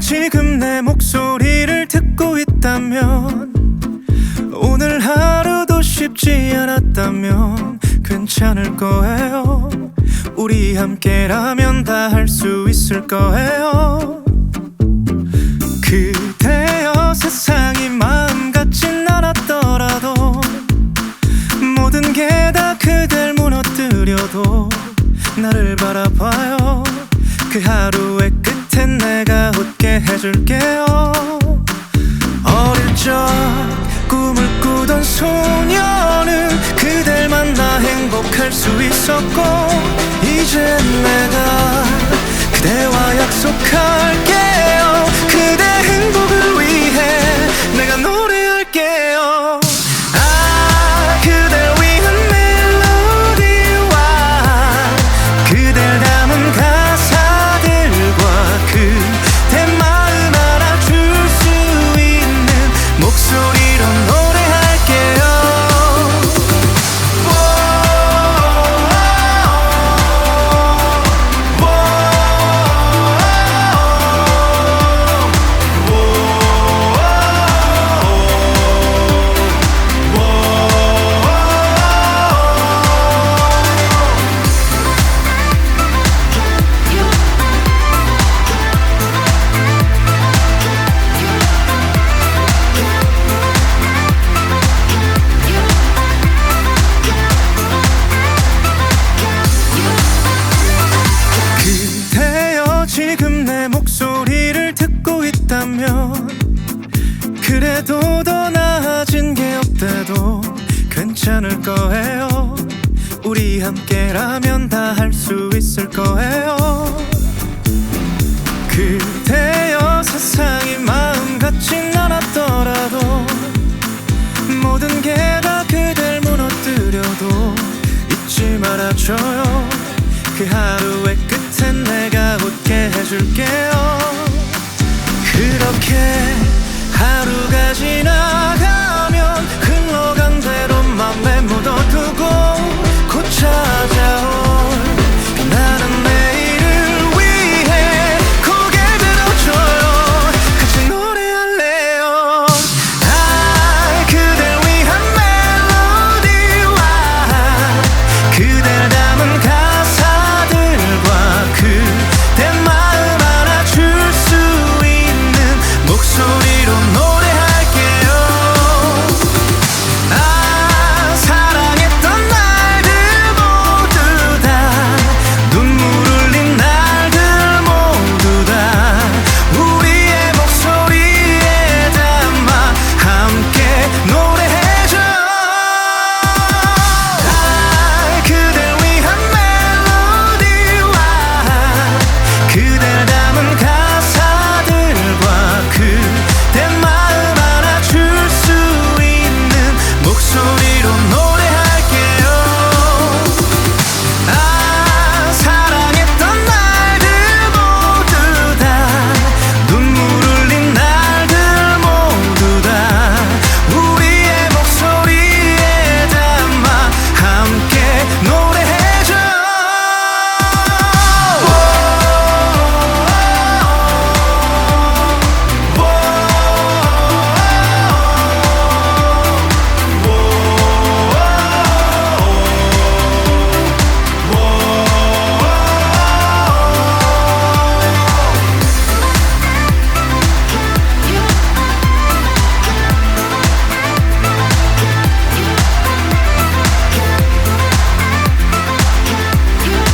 지금 내 목소리를 듣고 있다면 오늘 하루도 쉽지 않았다면 괜찮을 거예요. 우리 함께라면 다 할 수 있을 거예요. 그대여 세상이 마음 같진 않았더라도 모든 게 다 그댈 무너뜨려도 나를 바라봐요. 그 하루의 끝 엔 내가 웃게 해줄게요. 어릴 적 꿈을 꾸던 소녀는 그댈 만나 행복할 수 있었고 이제 내가 그대와 약속할게요. 그대 행복 그래도 더 나아진 게 없대도 괜찮을 거예요. 우리 함께라면 다 할 수 있을 거예요. 그대여 세상이 마음 같진 않았더라도 모든 게 다 그댈 무너뜨려도 잊지 말아줘요. 그 하루의 끝엔 내가 웃게 해줄게요. 그렇게